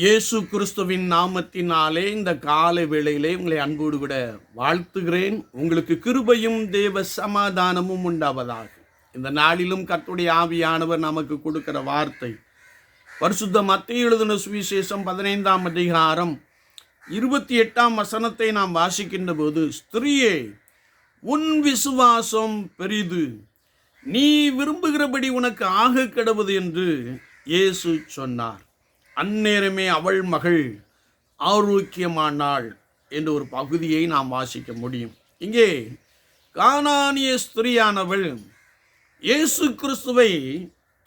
இயேசு கிறிஸ்துவின் நாமத்தினாலே இந்த காலை வேளையிலே உங்களை அன்போடு கூட வாழ்த்துகிறேன். உங்களுக்கு கிருபையும் தேவ சமாதானமும் உண்டாவதாக. இந்த நாளிலும் கத்துடைய ஆவியானவர் நமக்கு கொடுக்கிற வார்த்தை. பரிசுத்த மத்திய எழுதின சுவிசேஷம் பதினைந்தாம் அதிகாரம் இருபத்தி எட்டாம் வசனத்தை நாம் வாசிக்கின்ற போது ஸ்திரீயே உன் விசுவாசம் பெரிது. நீ விரும்புகிறபடி உனக்கு ஆக கிடவது என்று இயேசு சொன்னார். அந்நேரமே அவள் மகள் ஆரோக்கியமானாள் என்ற ஒரு பகுதியை நாம் வாசிக்க முடியும். இங்கே கானானிய ஸ்திரியானவள் இயேசு கிறிஸ்துவை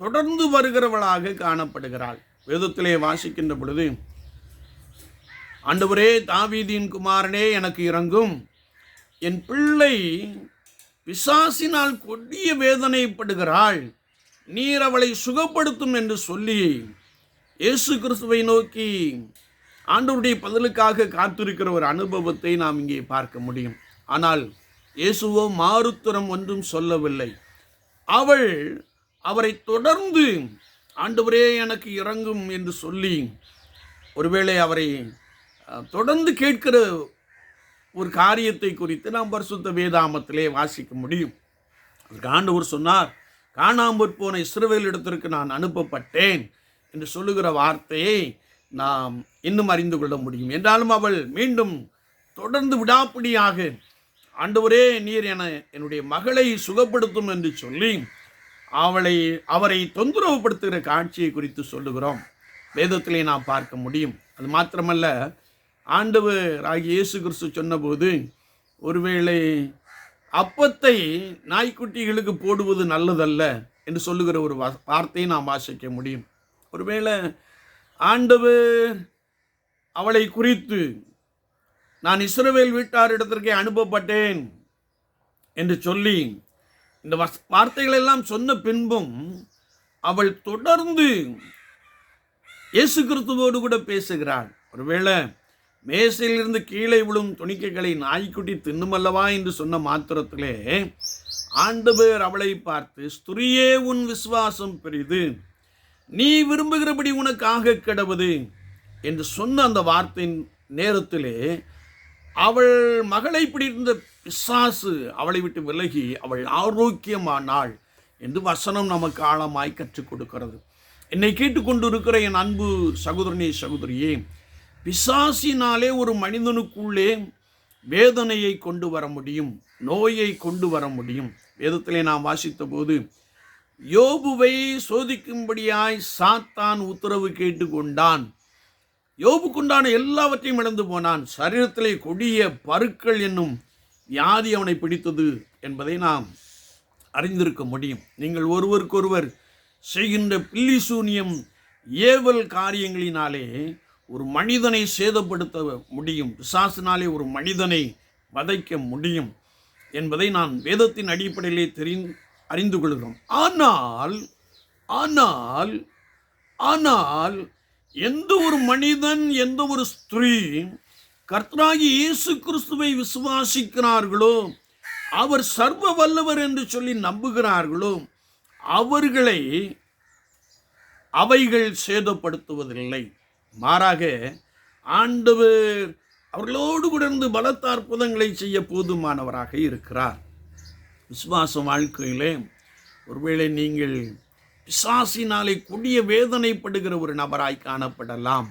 தொடர்ந்து வருகிறவளாக காணப்படுகிறாள். வேதத்திலே வாசிக்கின்ற பொழுது ஆண்டவரே தாவீதியின் குமாரனே எனக்கு இறங்கும் என் பிள்ளை பிசாசினால் கொடிய வேதனைப்படுகிறாள். நீர் அவளை சுகப்படுத்தும் என்று சொல்லி இயேசு கிறிஸ்துவை நோக்கி ஆண்டவருடைய பதிலுக்காக காத்திருக்கிற ஒரு அனுபவத்தை நாம் இங்கே பார்க்க முடியும். ஆனால் இயேசுவோ மாறுத்தரம் ஒன்றும் சொல்லவில்லை. அவள் அவரை தொடர்ந்து ஆண்டவரே எனக்கு இறங்கும் என்று சொல்லி ஒருவேளை அவரை தொடர்ந்து கேட்கிற ஒரு காரியத்தை குறித்து நாம் பரிசுத்த வேதாமத்திலே வாசிக்க முடியும். அதற்கு ஆண்டவர் சொன்னார் காணாமற் போன இஸ்ரவேல் இடத்திற்கு நான் அனுப்பப்பட்டேன். என்று சொல்லுகிற வார்த்தையை நாம் இன்னும் அறிந்து கொள்ள முடியும். என்றாலும் அவள் மீண்டும் தொடர்ந்து விடாப்பிடியாக ஆண்டவரே நீர் என என்னுடைய மகளை சுகப்படுத்தும் என்று சொல்லி அவளை அவரை தொந்தரவுப்படுத்துகிற காட்சியை குறித்து சொல்லுகிறோம். வேதத்திலே நாம் பார்க்க முடியும். அது மாத்திரமல்ல ஆண்டவர் ஆகிய இயேசு கிறிஸ்து சொன்னபோது ஒருவேளை அப்பத்தை நாய்க்குட்டிகளுக்கு போடுவது நல்லதல்ல என்று சொல்லுகிற ஒரு வார்த்தையை நாம் வாசிக்க முடியும். ஒருவேளை ஆண்டவர் அவளை குறித்து நான் இஸ்ரவேல் வீட்டாரிடத்திற்கே அனுப்பப்பட்டேன் என்று சொல்லி இந்த வார்த்தைகளெல்லாம் சொன்ன பின்பும் அவள் தொடர்ந்து இயேசு கிறிஸ்துவோடு கூட பேசுகிறாள். ஒருவேளை மேசையிலிருந்து கீழே விழும் துணிக்கைகளை நாய்க்குட்டி தின்னுமல்லவா என்று சொன்ன மாத்திரத்திலே ஆண்டவர் அவளை பார்த்து ஸ்துரியே உன் விசுவாசம் பெரிது. நீ விரும்புகிறபடி உனக்கு ஆக கிடவது என்று சொன்ன அந்த வார்த்தையின் நேரத்திலே அவள் மகளை பிடித்த பிசாசு அவளை விட்டு விலகி அவள் ஆரோக்கியமானாள் என்று வசனம் நமக்கு ஆழமாய் கற்றுக் கொடுக்கிறது. என்னை கேட்டுக்கொண்டு இருக்கிற என் அன்பு சகோதரனே சகோதரியே பிசாசினாலே ஒரு மனிதனுக்குள்ளே வேதனையை கொண்டு வர முடியும் நோயை கொண்டு வர முடியும். வேதத்திலே நாம் வாசித்த போது யோபுவை சோதிக்கும்படியாய் சாத்தான் உத்தரவு கேட்டுக்கொண்டான். யோபுக்குண்டான எல்லாவற்றையும் இழந்து போனான். சரீரத்திலே கொடிய பருக்கள் என்னும் வியாதி அவனை பிடித்தது என்பதை நாம் அறிந்திருக்க முடியும். நீங்கள் ஒருவருக்கொருவர் செய்கின்ற பில்லி சூனியம் ஏவல் காரியங்களினாலே ஒரு மனிதனை சேதப்படுத்த முடியும். பிசாசினாலே ஒரு மனிதனை வதைக்க முடியும் என்பதை நான் வேதத்தின் அடிப்படையிலே தெரிந்து அறிந்து கொள்கிறோம். ஆனால் ஆனால் ஆனால் எந்த ஒரு மனிதன் எந்த ஒரு ஸ்திரீ கர்த்தராகி இயேசு கிறிஸ்துவை விசுவாசிக்கிறார்களோ அவர் சர்வ வல்லவர் என்று சொல்லி நம்புகிறார்களோ அவர்களை அவைகள் சேதப்படுத்துவதில்லை. மாறாக ஆண்டவர் அவர்களோடு கூட இருந்து பலத்த அற்புதங்களை செய்ய போதுமானவராக இருக்கிறார். விசுவாச வாழ்க்கையிலே ஒருவேளை நீங்கள் பிசாசினாலே கொடிய வேதனைப்படுகிற ஒரு நபராய் காணப்படலாம்.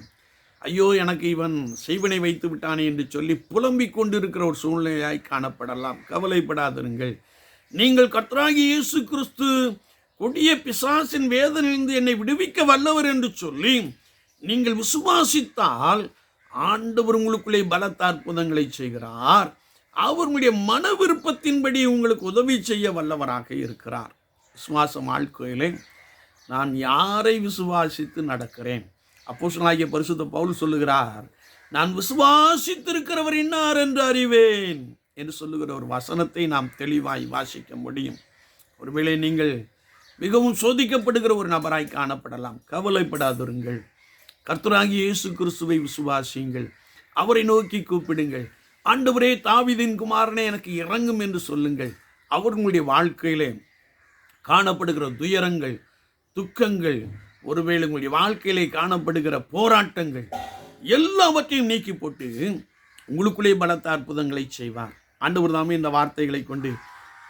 ஐயோ எனக்கு இவன் செய்வனை வைத்து விட்டானே என்று சொல்லி புலம்பிக் கொண்டிருக்கிற ஒரு சூழ்நிலையாய் காணப்படலாம். கவலைப்படாதிருங்கள். நீங்கள் கத்ராகி இயேசு கிறிஸ்து கொடிய பிசாசின் வேதனையிலிருந்து என்னை விடுவிக்க வல்லவர் என்று சொல்லி நீங்கள் விசுவாசித்தால் ஆண்டவர் உங்களுக்குள்ளே பலத்த அற்புதங்களை செய்கிறார். அவருடைய மன விருப்பத்தின்படி உங்களுக்கு உதவி செய்ய வல்லவராக இருக்கிறார். விசுவாசம் ஆட்கோயிலே நான் யாரை விசுவாசித்து நடக்கிறேன்? அப்போஸ்தலனாகிய பரிசுத்த பவுல் சொல்லுகிறார் நான் விசுவாசித்திருக்கிறவர் இன்னார் என்று அறிவேன் என்று சொல்லுகிற ஒரு வசனத்தை நாம் தெளிவாய் வாசிக்க முடியும். ஒருவேளை நீங்கள் மிகவும் சோதிக்கப்படுகிற ஒரு நபராய் காணப்படலாம். கவலைப்படாதிருங்கள். கர்த்தராகி இயேசு கிறிஸ்துவை விசுவாசியுங்கள். அவரை நோக்கி கூப்பிடுங்கள். ஆண்டவரே தாவிதின் குமாரனே எனக்கு இறங்கும் என்று சொல்லுங்கள். அவர் உங்களுடைய வாழ்க்கையிலே காணப்படுகிற துயரங்கள் துக்கங்கள் ஒருவேளை உங்களுடைய வாழ்க்கையிலே காணப்படுகிற போராட்டங்கள் எல்லாவற்றையும் நீக்கி போட்டு உங்களுக்குள்ளே பலத்த அற்புதங்களை செய்வார். ஆண்டவர் தாமே இந்த வார்த்தைகளை கொண்டு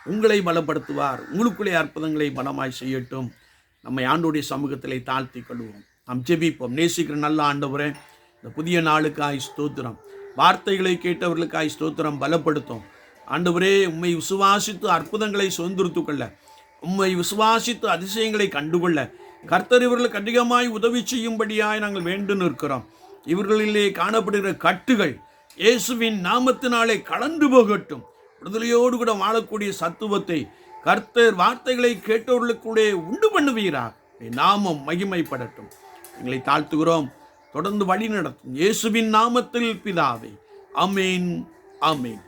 உங்களை பலப்படுத்துவார். உங்களுக்குள்ளே அற்புதங்களை பலமாய் செய்யட்டும். நம்மை ஆண்டோடைய சமூகத்திலே தாழ்த்தி கொள்வோம். நாம் ஜெபிப்போம். நேசிக்கிற நல்ல ஆண்டவரே இந்த புதிய நாளுக்காய் ஸ்தோத்திரம். வார்த்தைகளை கேட்டவர்களுக்காய் ஸ்தோத்திரம் பலப்படுத்தும். ஆண்டவரே உம்மை விசுவாசித்து அற்புதங்களை சுதந்திரத்துக் கொள்ள உம்மை விசுவாசித்து அதிசயங்களை கண்டுகொள்ள கர்த்தர் இவர்களுக்கு அதிகமாய் உதவி செய்யும்படியாய் நாங்கள் வேண்டு நிற்கிறோம். இவர்களிலே காணப்படுகிற கட்டுகள் இயேசுவின் நாமத்தினாலே கலந்து போகட்டும். விடுதலையோடு கூட வாழக்கூடிய சத்துவத்தை கர்த்தர் வார்த்தைகளை கேட்டவர்களுக்குள்ளே உண்டு பண்ணுவீராக. நாமம் மகிமைப்படட்டும். எங்களை தாழ்த்துகிறோம். தொடர்ந்து வழி நடத்தும் இயேசுவின் நாமத்தில் பிதாவே. அமேன் அமேன்